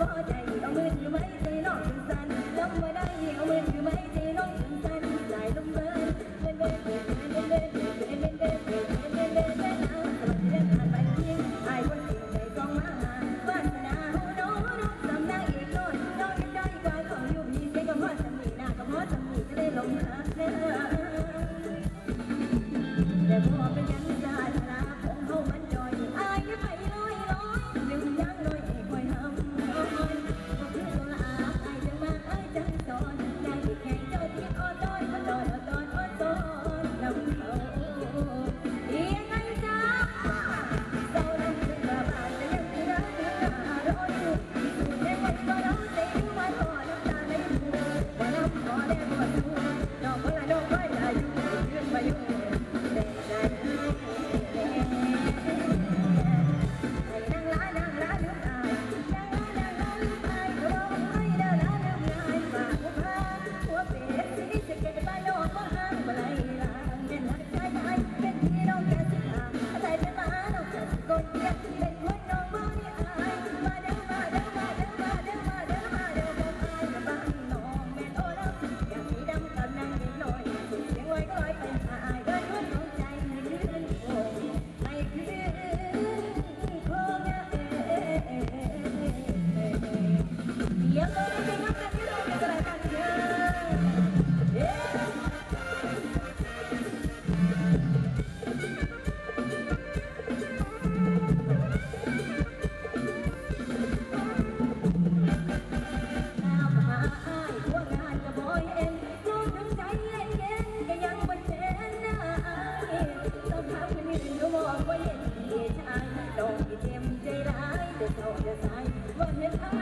บ่ได้เอามือถือไว้ใจน้องถึงสันจำไว้ได้เอามือถือไว้ใจน้อถึงสัน Được rồi, 看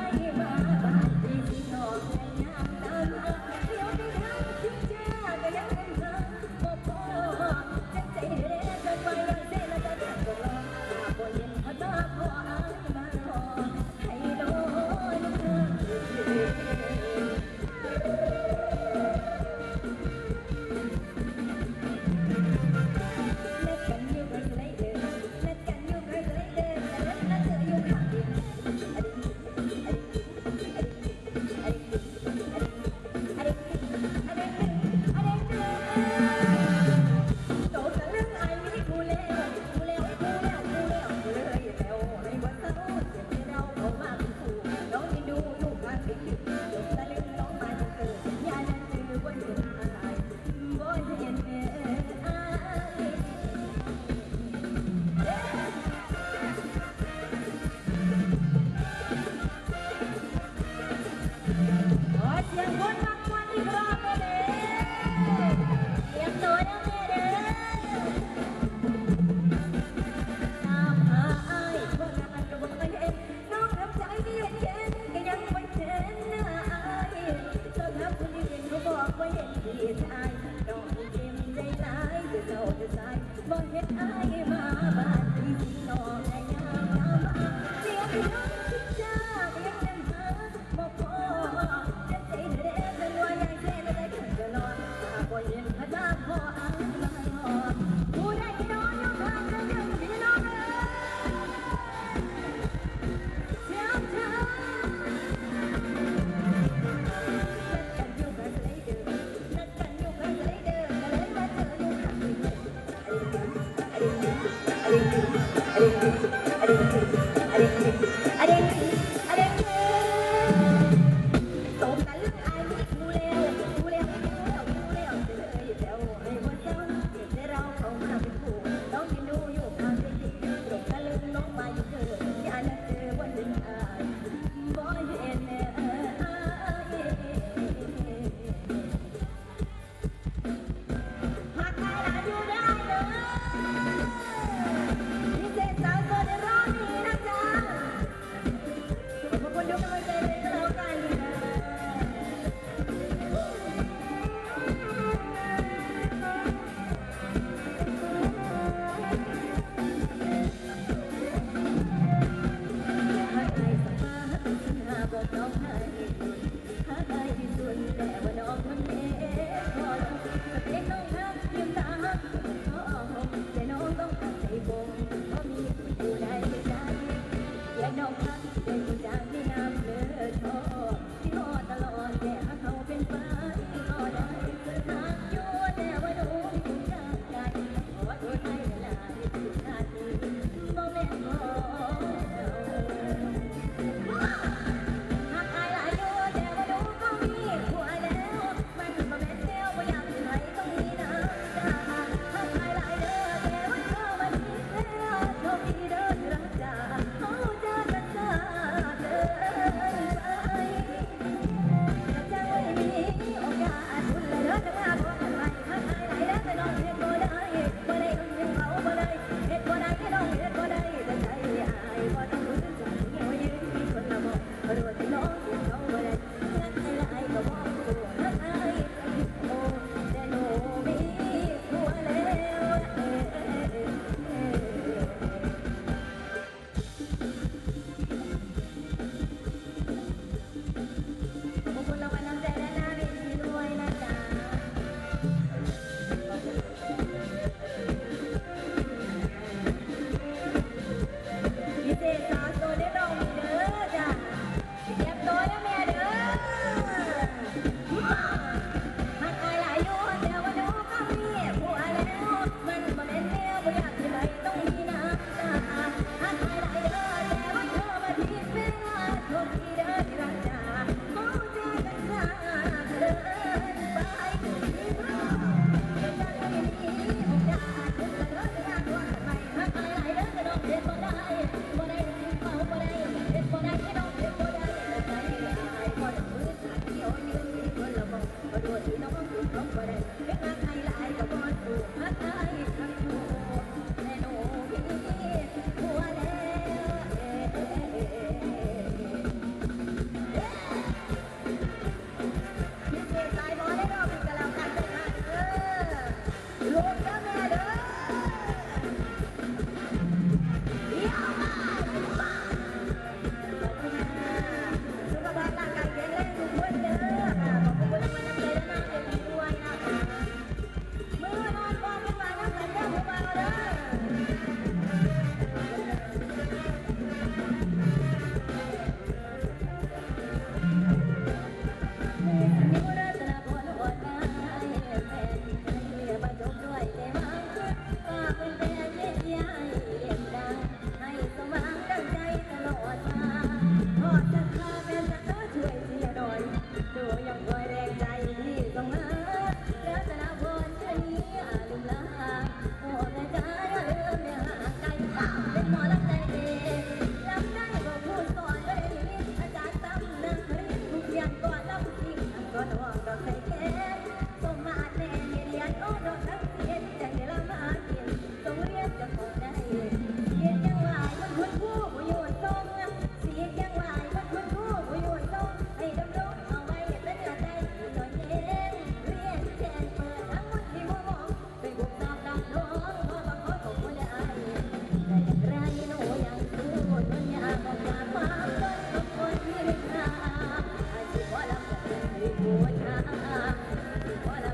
Hola.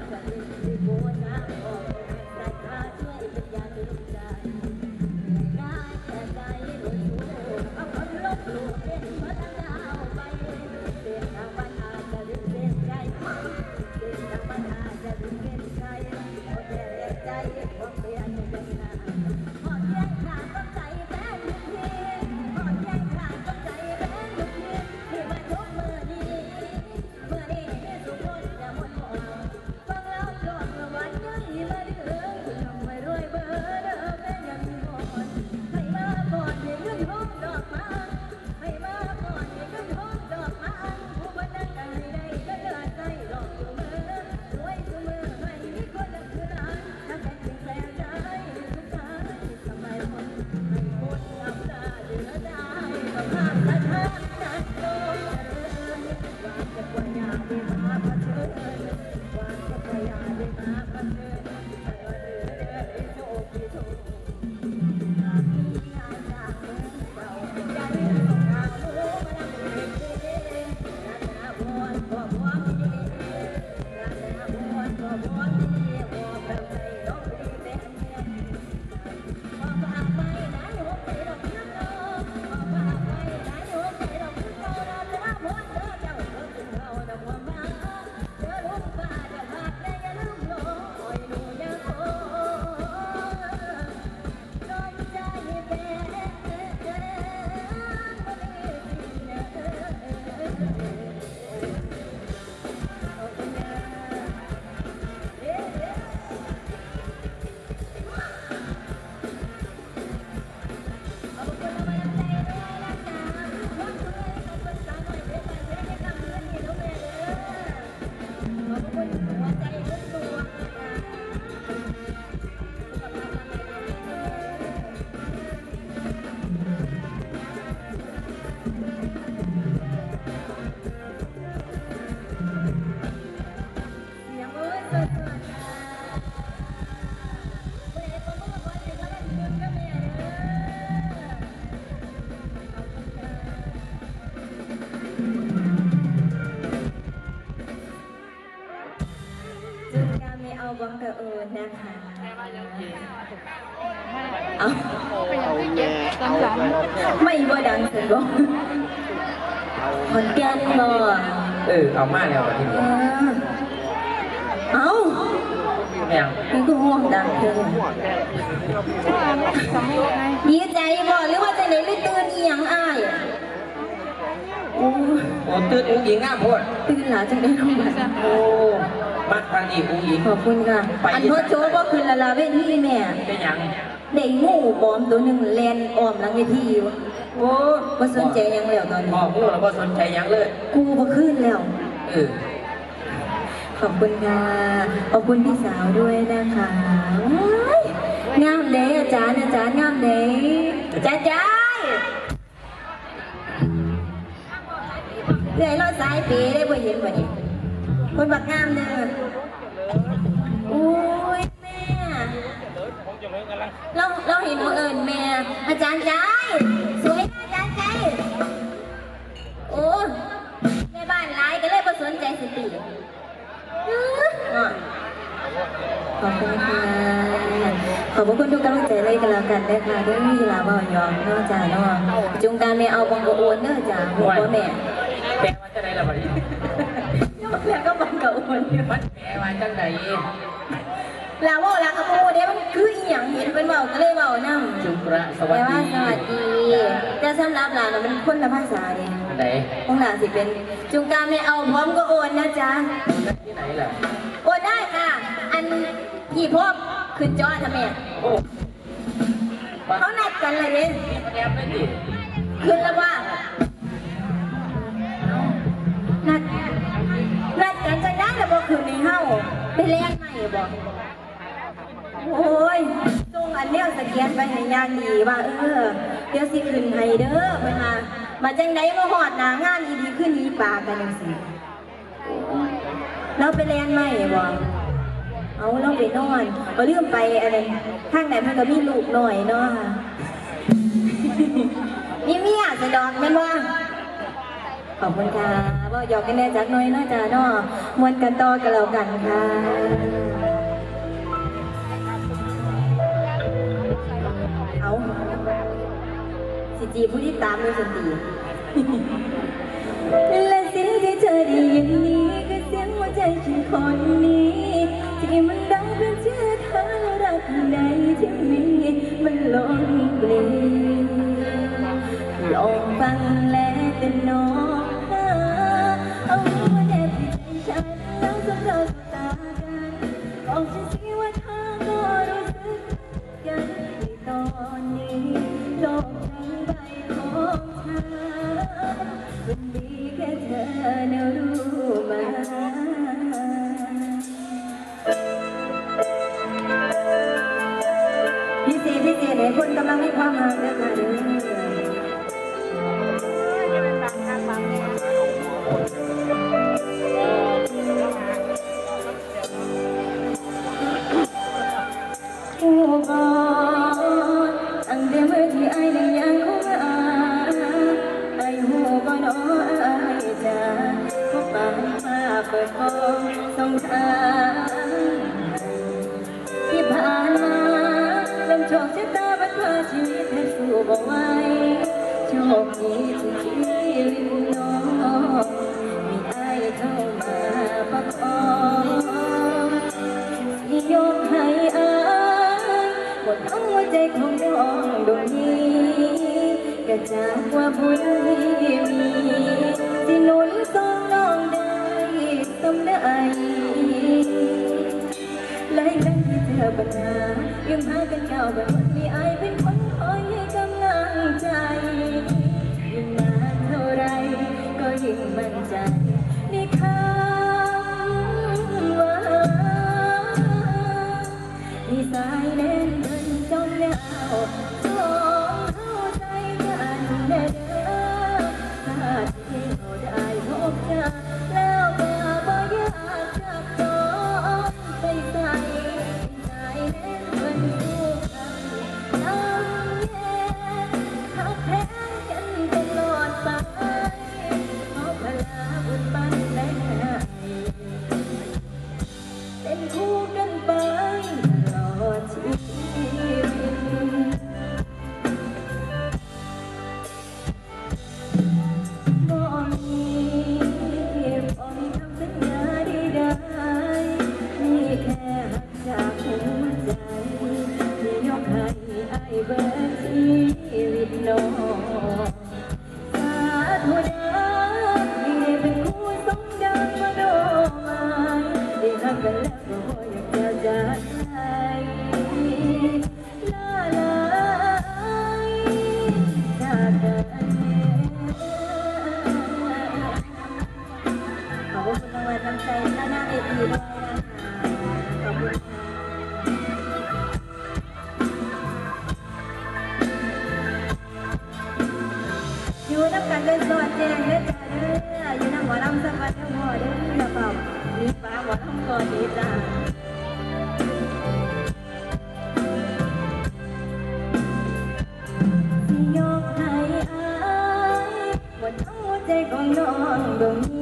แม่เอาแม่ไม่บ่ดังสุดบ่ขอนแก่นบ่เออเอามาแล้วทีเอนี้อเอาแม่งนี่ก็ห่วงดังเกินดีใจบ่หรือว่าจะไหนหรือตื่นอีหยังอ้ายโอ้โอ้ตื่นอุ้งหญิงง่ามโพดตื่นหลาจังได้ลงมาโอ้ มักทางอีกอุ้งหญิงขอบคุณค่ะ อันโทษโจ๊กก็คือละลาเวทีแม่ เป็นหยังได้งูบอมตัวหนึ่งแลนอ้อมหลังเวทีอยู่โอ้ว่าสนใจหยังแล้วตอนบนี้อกพวกเราก็สนใจหยังเลย กูบ่ขึ้นแล้วเออขอบคุณค่ะ ขอบคุณพี่สาวด้วยนะคะว้ายงามเด้อาจารย์อาจารย์งามเด้จ้าจ้ายเหนื่อยรอดสายปีได้บ่เห็นบ่นี่ คนบักงามเด้อโอ้ยแม่เราเราเห็นว่าเอิญแม่ อาจารย์ใจสวยนะอาจารย์ใจโอ้แม่บ้านร้ายก็เลยมาสนใจสติขอบคุณค่ะขอบพระคุณทุกกำลังใจเลยกันแล้วกันนะคะด้วยมีลาบ่ยอมเนาะจ้าเนาะจุงการไม่เอาบังกะโอนเนาะจ้าหัวบ่แม่แปลว่าจะไหนล่ะบัดนี้ ก็บังกะโอนอยู่มันแปลว่าจังไหนลาว่าลากระโมเด้มันคืออีหยังเห็นเป็นเบาก็เลยเบานำจุกระสแปลวัสว่าดีสวัสดีแต่สำหรับหลานน่ะมันคนละภาษาเด้ไหนของหลานสิเป็นจุงการไม่เอาพร้อมก็โอนนะจ๊ะ ที่ไหนล่ะ โอนได้ค่ะ อันพี่พวกขึ้นจอทำไมโอ้มาเขานัดกันเลยเด้มาแอบเลยดิขึ้นแล้วว่า คืนในเฮ้าไปแลกใหม่บ่โอ้ยส่งอันเนี้ยสแกนไปให้ยางดีว่า เออ เดี๋ยวสิขึ้นให้เด้อเพิ่นมามาจังไดมาฮอดหน้างานอีดีขึ้นนี้ปากกันจังซี่เราไปแลนใหม่บ่เอาเราไปนอนบ่ลืมไปอันนั้นทางไหนมันก็มีลูกหน่อยเนาะมีเมียสะดอกแม่นว่า ขอบคุณค่ะบ่หยอกกันแน่จักน่อยเนาจ้าเนาะมวนกันต่อกันแล้วกันค่ะเอาสิจีผู้ที่ตามมือสนตีและสิ่งที่เธอได้ยินนี้คือเสียงหัวใจฉันคนนี้ที่มันดังเป็นชื่อเธอรักในที่มีมันล้นเปลี่ยนลองฟังและแต่น้อง งายหมดทั้งหัวใจของน้องดวงนี้ก็จากว่าบุญที่มีที่หนุนส่งน้องได้สมได้หลายครั้งที่เจอปัญหายังพากันก้าวไปหมดมีอายเป็นคนคอยให้กำลังใจยิ่งนานเท่าไรก็ยิ่งมั่นใจในคำว่าที่สา หัว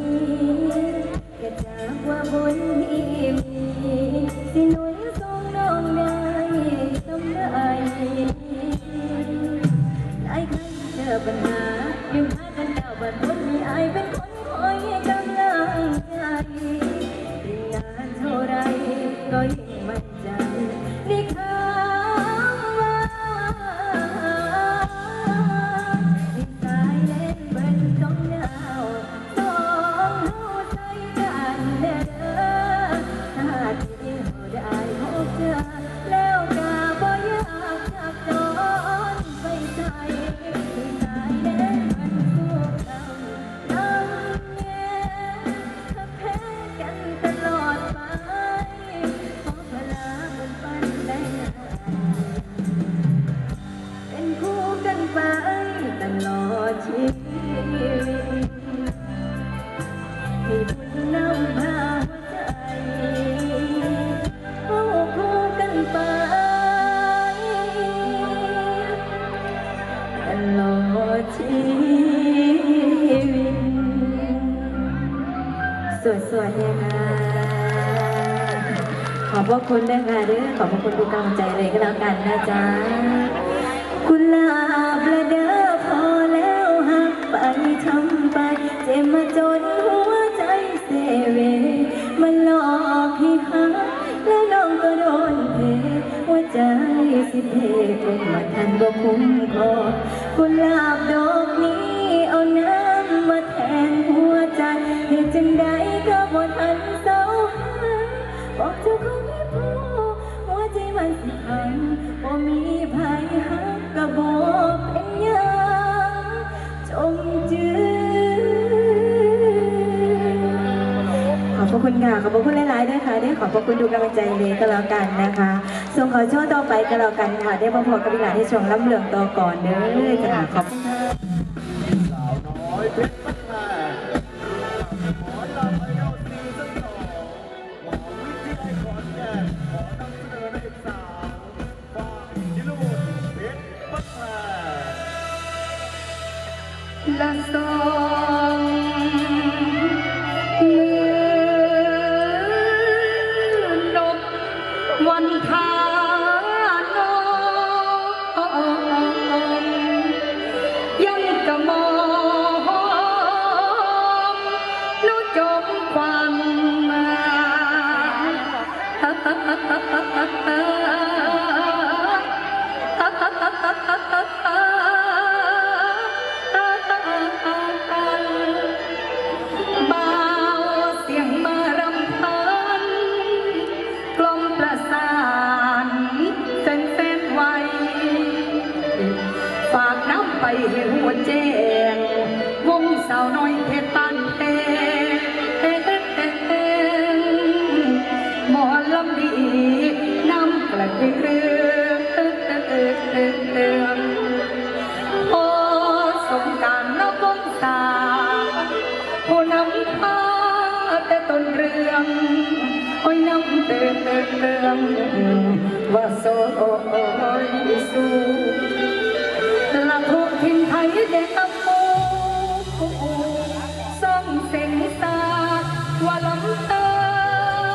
ตลอดชีวิตสวดสวดๆเลยค่ะ ขอบพระคุณด้วยค่ะเด้อขอบพระคุณทุกกำลังใจเลยก็แล้วกันนะจ๊ะกุหลาบละเด้อพอแล้วหักไปทำไป เจ็บมาจนหัวใจเสเวมันหลอกให้หาและน้องก็โดนเทหัวใจสิเพคงมาทันบ่คุ้มคอ กุหลาบดอกนี้เอาน้ำมาแทนหัวใจเหตุจังใดก็บ่ทันเศร้าหาบอกเจ้าของไม่พอหัวใจมันสิพังบ่มีภัยหักก็บ่เป็นหยังจงจือขอบพระคุณค่ะขอบพระคุณหลายๆด้วยค่ะได้ขอบพระคุณทุกกำลังใจเลยก็แล้วกันนะคะ ส่งขอช่วงต่อไปก็แล้วกันค่ะ ได้พ่อพบกับพี่หลานที่ช่วงล้ำเหลืองต่อก่อนเด้อจ้ะขอบคุณค่ะสาวน้อยเพชรบ้านแไปให้หัวแจ้งวงสาวน้อยเพชรตันเพงหมอลำดีน้ำกระเดืองโอสงการนกงสาผู้นำพาแต่ต้นเรื่องโอ้ยน้ำเตือนเตือนว่าโซโอ้ยสู้